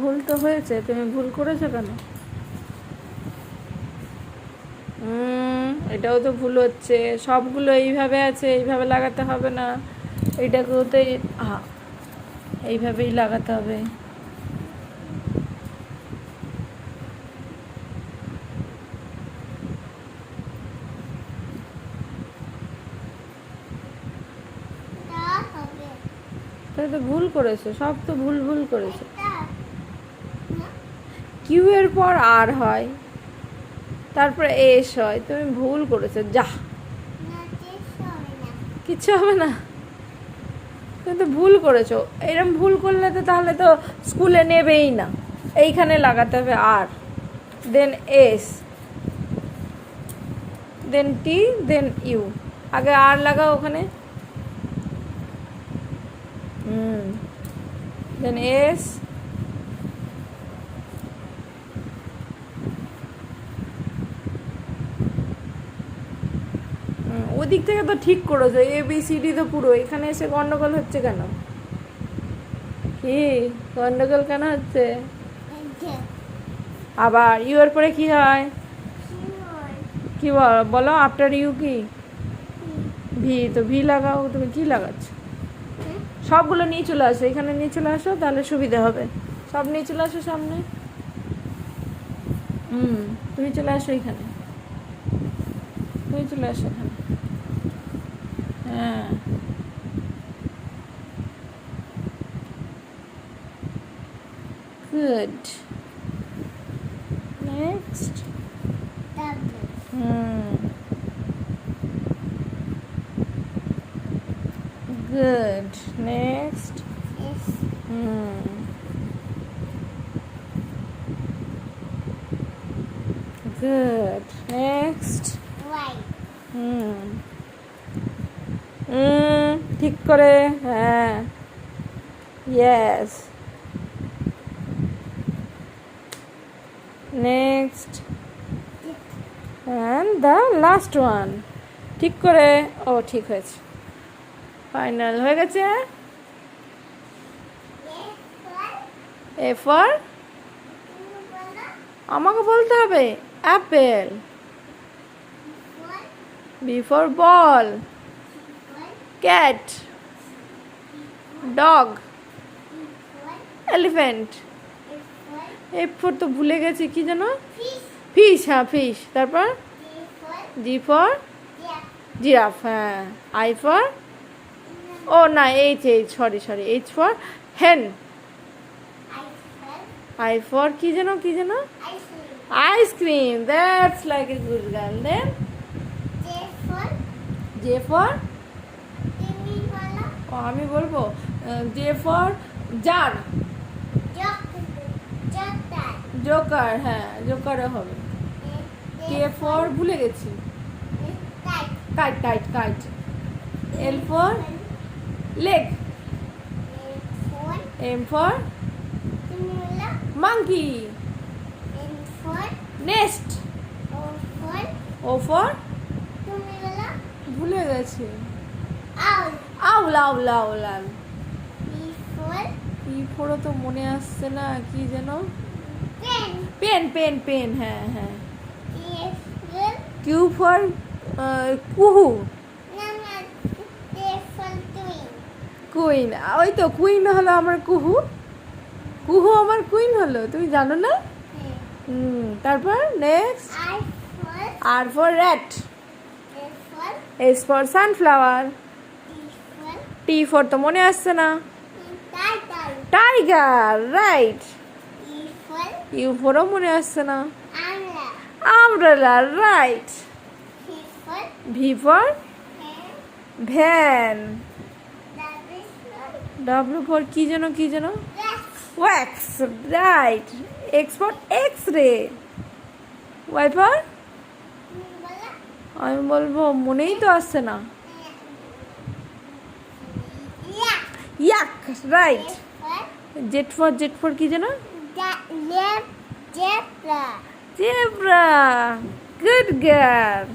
ভুল তো হয়েছে। তুমি ভুল করেছ কেন? এটাও তো ভুল হচ্ছে। সবগুলো এইভাবে আছে এইভাবে লাগাতে হবে না। এটাকেও তো এইভাবেই লাগাতে হবে। তাই তো ভুল করেছ সব তো ভুল ভুল করেছ। না কিউ এর পর আর হয়। তারপরে এস হয়। তুমি ভুল করেছ। যা। কিচ্ছু হবে না। তুমি তো ভুল করেছ। এরম ভুল করলে তো তাহলে তো স্কুলে নেবেই না। এইখানে লাগাতে হবে আর। Then S then T then U আগে আর লাগাও ওখানে। হুম। দেন এস হুম, ওদিক থেকে তো ঠিক করেছ এ বি সি ডি তো পুরো। এখানে এসে গন্ডগোল হচ্ছে কেন? কি? গন্ডগোল কেন হচ্ছে? আবার ইউ এর পরে কি হয়? কি বলো আফটার ইউ কি? ভি, তো ভি লাগাও, তুমি কি লাগাচ্ছ? সবগুলো নিয়ে চলে আসো, এখানে নিয়ে চলে আসো, তাহলে সুবিধা হবে। সব নিয়ে চলে আসো সামনে। হুম, তুমি চলে আসো এখানে। তুমি চলে আসো এখানে। Ah. good. Next. Hmm. Good. Next. Yes. Hmm. Good. Next. Right. Hmm. ঠিক করে হ্যাঁ। Yes next and the last one ঠিক করে, ও, ঠিক হয়েছে। ফাইনাল হয়ে গেছে এ ফর আমাকে বলতে হবে, apple. B for ball Y cat dog Y elephant F for তো ভুলে গেছি, কি যেন? ফিশ হ্যাঁ ফিশ তারপর? জি ফর জিরাফ হ্যাঁ। আই ফর ও, না H H sorry sorry H for hen I for কি যেন কি যেন? Ice cream that's like a good girl then J for আমি বলব জে ফর জার জোকার হ্যাঁ জোকারও হবে। কে ফর ভুলে গেছি। Kite kite kite L for leg M for monkey nest O for ভুলে গেছি। আউল আউল আউল আউল বি ফোরও তো মনে আসছে না কি যেন? পেন পেন পেন হ্যাঁ হ্যাঁ। কিউ ফর কুহু। কুইন ওই তো কুইন হলো আমার কুহু। কুহু আমার কুইন হলো তুমি জানো না? হুম তারপর next R for rat S for sunflower T for তো মনে আসছে না। টাইগার রাইট ইউ ফরও মনে আসছে না। আমলা umbrella right V for van double for কি যেন কি যেন? Wax right X for X ray Y for আমি বলব, মনেই তো আসছে না। Right Z for Z for কি যেন? Zebra good girl